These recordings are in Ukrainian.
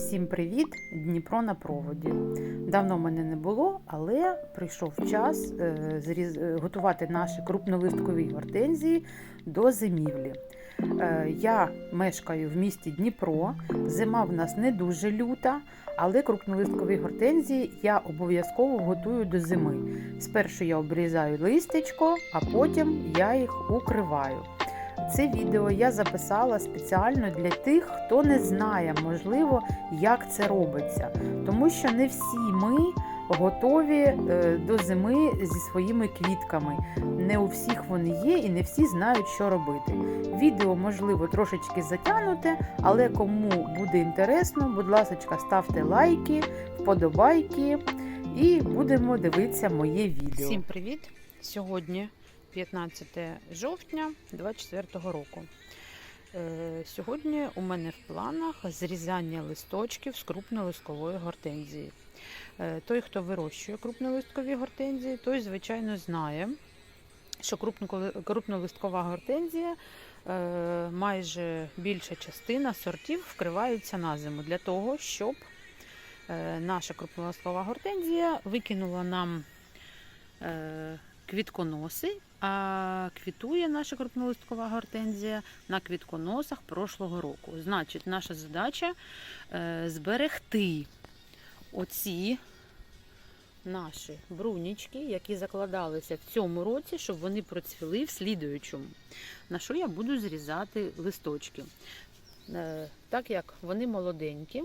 Всім привіт! Дніпро на проводі. Давно мене не було, але прийшов час е, е, готувати наші крупнолисткові гортензії до зимівлі. Е, Я мешкаю в місті Дніпро. Зима в нас не дуже люта, але крупнолисткові гортензії я обов'язково готую до зими. Спершу я обрізаю листячко, а потім я їх укриваю. Це відео я записала спеціально для тих, хто не знає, можливо, як це робиться. Тому що не всі ми готові е, до зими зі своїми квітками. Не у всіх вони є і не всі знають, що робити. Відео, можливо, трошечки затягнуте, але кому буде інтересно, будь ласка, ставте лайки, вподобайки і будемо дивитися моє відео. Всім привіт! Сьогодні 15 жовтня 2024 року. Е, Сьогодні у мене в планах зрізання листочків з крупнолисткової гортензії. Е, Той, хто вирощує крупнолисткові гортензії, той, звичайно, знає, що крупнолисткова гортензія е, майже більша частина сортів вкриваються на зиму для того, щоб наша крупнолисткова гортензія викинула нам квітконоси, а квітує наша крупнолисткова гортензія на квітконосах прошлого року. Значить, наша задача е, зберегти оці наші брунічки, які закладалися в цьому році, щоб вони процвіли в слідуючому. На що я буду зрізати листочки. Е, Так як вони молоденькі,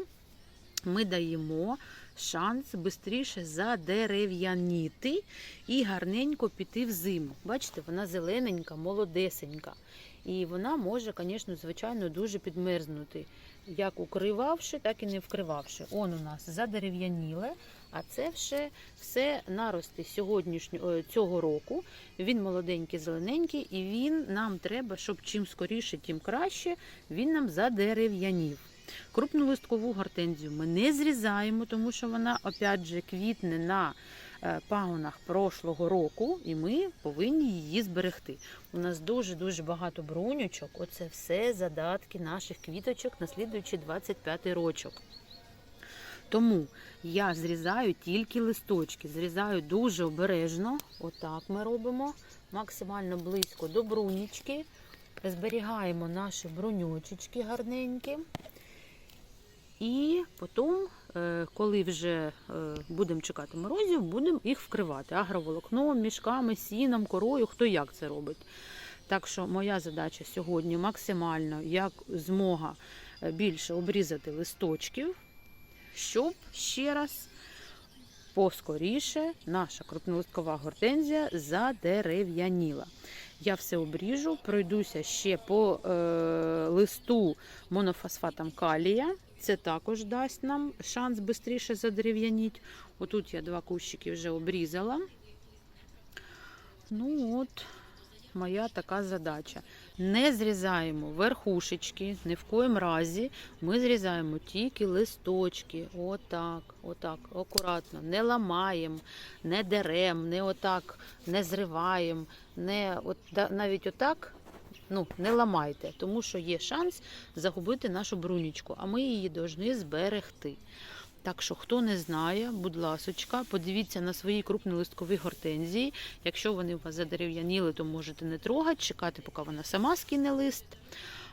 ми даємо шанс швидше задерев'яніти і гарненько піти в зиму. Бачите, вона зелененька, молодесенька. І вона може, звісно, звичайно, дуже підмерзнути, як укривавши, так і не вкривавши. Он у нас задерев'яніле, а це все, все нарости сьогоднішнього е, цього року. Він молоденький, зелененький, і він нам треба, щоб чим скоріше, тим краще, він нам задерев'янів. Крупнолисткову гортензію ми не зрізаємо, тому що вона, опять же, квітне на е, пагонах прошлого року, і ми повинні її зберегти. У нас дуже-дуже багато брунючок. Оце все задатки наших квіточок на слідуючий 25 рочок. Тому я зрізаю тільки листочки, зрізаю дуже обережно. Отак ми робимо, максимально близько до брунічки. Зберігаємо наші бруньочечки гарненькі. І потім, е, коли вже е, будемо чекати морозів, будемо їх вкривати агроволокном, мішками, сіном, корою, хто як це робить. Так що моя задача сьогодні максимально, як змога е, більше обрізати листочків, щоб ще раз поскоріше наша крупнолисткова гортензія задерев'яніла. Я все обріжу, пройдуся ще по е, листу монофосфатом калія. Це також дасть нам шанс швидше задерев'яніть. Отут я два кущики вже обрізала. Ну от, моя така задача. Не зрізаємо верхушечки, ні в коїм разі. Ми зрізаємо тільки листочки. Отак, отак, акуратно. Не ламаємо, не дерем, не отак, не зриваємо, не от, навіть отак. Ну, не ламайте, тому що є шанс загубити нашу брунічку, а ми її повинні зберегти. Так що, хто не знає, будь ласочка, подивіться на свої крупнолисткові гортензії. Якщо вони у вас задерев'яніли, то можете не трогати, чекати, поки вона сама скине лист.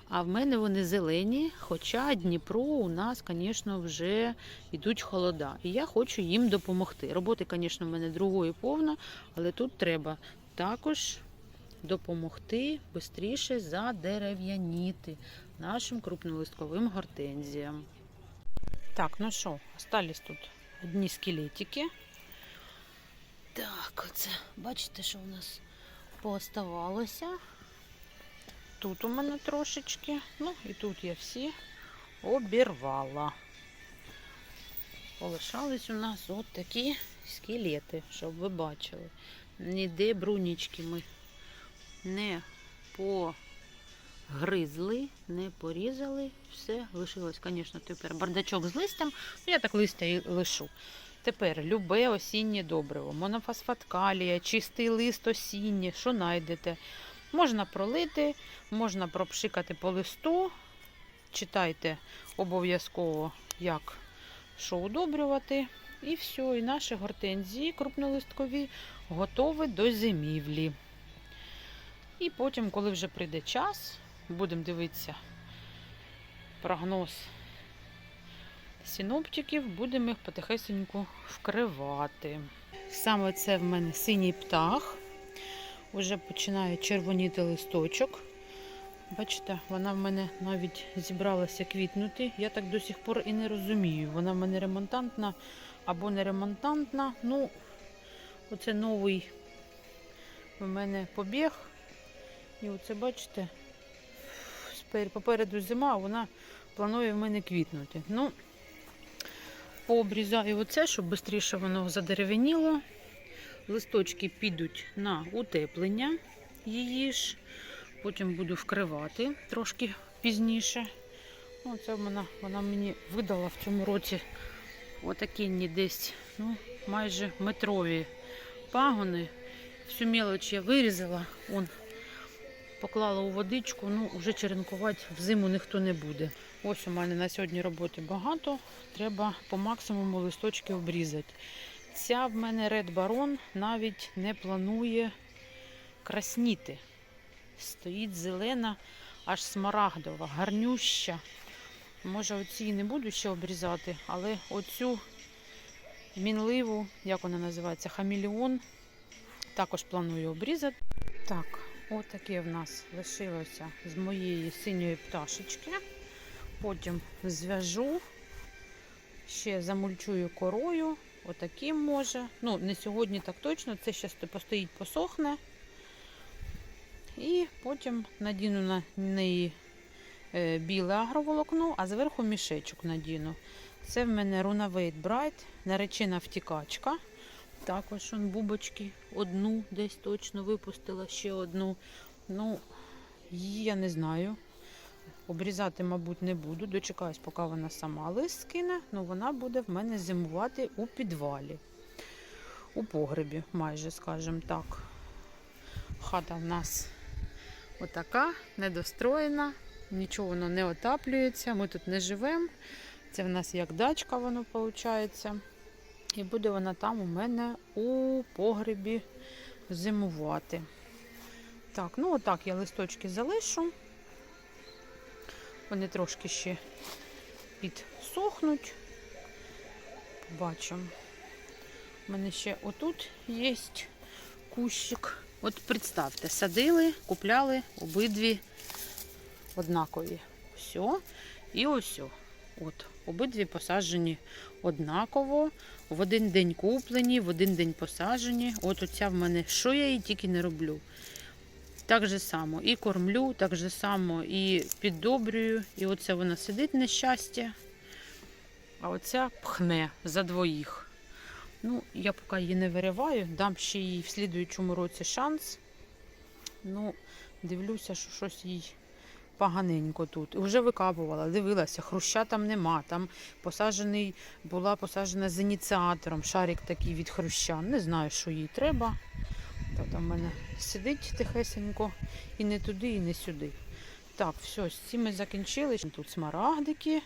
А в мене вони зелені, хоча Дніпро у нас, звісно, вже йдуть холода. І я хочу їм допомогти. Роботи, звісно, в мене другої повно, але тут треба також допомогти швидше задерев'яніти нашим крупнолистковим гортензіям. Так, ну що, остались тут одні скелетики. Так, оце, бачите, що у нас пооставалося. Тут у мене трошечки, ну і тут я всі обірвала. Полишались у нас от такі скелети, щоб ви бачили. Ніде брунічки ми не погризли, не порізали. Все, лишилось, звісно, тепер бардачок з листям. Ну, я так листя і лишу. Тепер любе осіннє добриво, монофосфат калія, чистий лист осінній, що знайдете. Можна пролити, можна пропшикати по листу. читайте обов'язково, як що удобрювати. І все, і наші гортензії крупнолисткові готові до зимівлі. І потім, коли вже прийде час, будемо дивитися прогноз синоптиків, будемо їх потихесеньку вкривати. Саме це в мене синій птах. Уже починає червоніти листочок. Бачите, вона в мене навіть зібралася квітнути. Я так до сих пор і не розумію. Вона в мене ремонтантна або не ремонтантна. Ну, оце новий в мене побіг. І оце, бачите, попереду зима, вона планує в мене квітнути. Ну, пообрізаю оце, щоб швидше воно задеревеніло. Листочки підуть на утеплення її ж. Потім буду вкривати трошки пізніше. Ну, це вона, вона мені видала в цьому році отакі десь ну, майже метрові пагони. Всю мелоч я вирізала, он, поклала у водичку, ну вже черенкувати взиму ніхто не буде. Ось у мене на сьогодні роботи багато. Треба по максимуму листочки обрізати. Ця в мене Red Baron навіть не планує красніти. Стоїть зелена, аж смарагдова, гарнюща. Може, оці не буду ще обрізати, але оцю мінливу, як вона називається, хаміліон, також планую обрізати. Так, отаке в нас лишилося з моєї синьої пташечки. Потім зв'яжу, ще замульчую корою. Отаким може. Ну, не сьогодні так точно, це ще постоїть, посохне. І потім надіну на неї е, біле агроволокно, а зверху мішечок надіну. Це в мене Runaway Bright, наречена втікачка. Також он бубочки одну десь точно випустила ще одну. Ну, її я не знаю. Обрізати, мабуть, не буду. Дочекаюсь, поки вона сама лист скине, ну вона буде в мене зимувати у підвалі. У погребі, майже, скажімо так. Хата в нас отака, недостроєна, нічого воно не отаплюється, ми тут не живемо. Це в нас як дачка, воно виходить. І буде вона там у мене у погребі зимувати. Так, ну отак я листочки залишу. Вони трошки ще підсохнуть. Побачимо. У мене ще отут є кущик. От представте, садили, купляли обидві однакові. Все. І ось. От, обидві посаджені однаково. В один день куплені, в один день посаджені. От оця в мене, що я їй тільки не роблю. Так же само і кормлю, так же само і піддобрюю. І оце вона сидить нещастя, а оця пхне за двоїх. Ну, я поки її не вириваю, дам ще їй в слідуючому році шанс. Ну, дивлюся, що щось їй поганенько тут. Вже викапувала, дивилася, хруща там нема. Там посаджений, була посаджена з ініціатором, шарик такий від хруща. Не знаю, що їй треба. Та там в мене сидить тихесенько і не туди, і не сюди. Так, все, з цим ми закінчили. Тут смарагдики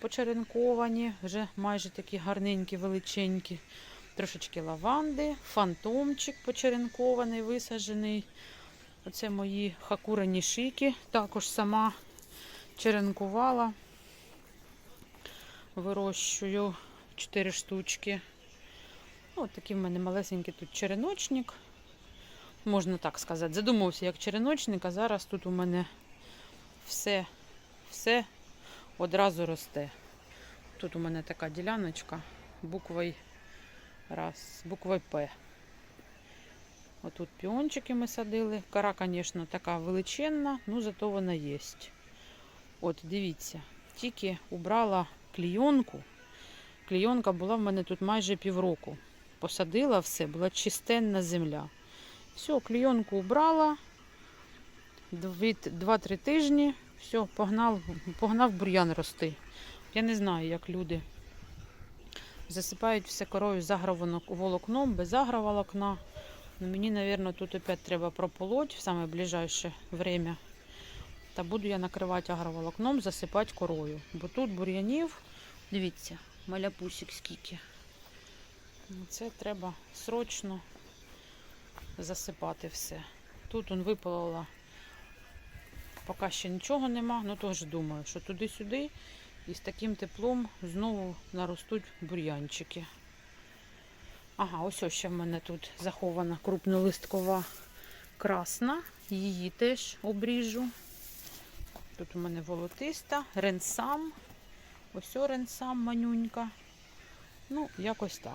почеренковані, вже майже такі гарненькі, величенькі. Трошечки лаванди, фантомчик почеренкований, висаджений. Оце мої хакурені шики. Також сама черенкувала. Вирощую 4 штучки. Ось такий в мене малесенький тут череночник. Можна так сказати. Задумався як череночник, а зараз тут у мене все, все одразу росте. Тут у мене така діляночка буквою раз, буквою П. Отут піончики ми садили. Кора, звісно, така величенна, ну зато вона є. От, дивіться, тільки убрала клійонку. Клійонка була в мене тут майже півроку. Посадила все, була чистенна земля. Все, клійонку убрала. 2-3 тижні. Все, погнав, погнав бур'ян рости. Я не знаю, як люди засипають все корою з агроволокном, без агроволокна. Ну, мені, мабуть, тут опять треба прополоть в ближайше время. Та буду я накривати агроволокном, засипати корою. Бо тут бур'янів, дивіться, маляпусик скільки. Це треба срочно засипати все. Тут он випалила, поки ще нічого нема, ну теж думаю, що туди-сюди і з таким теплом знову наростуть бур'янчики. Ага, ось ось ще в мене тут захована крупнолисткова красна. Її теж обріжу. Тут у мене волотиста, ренсам. Ось ренсам манюнька. Ну, якось так.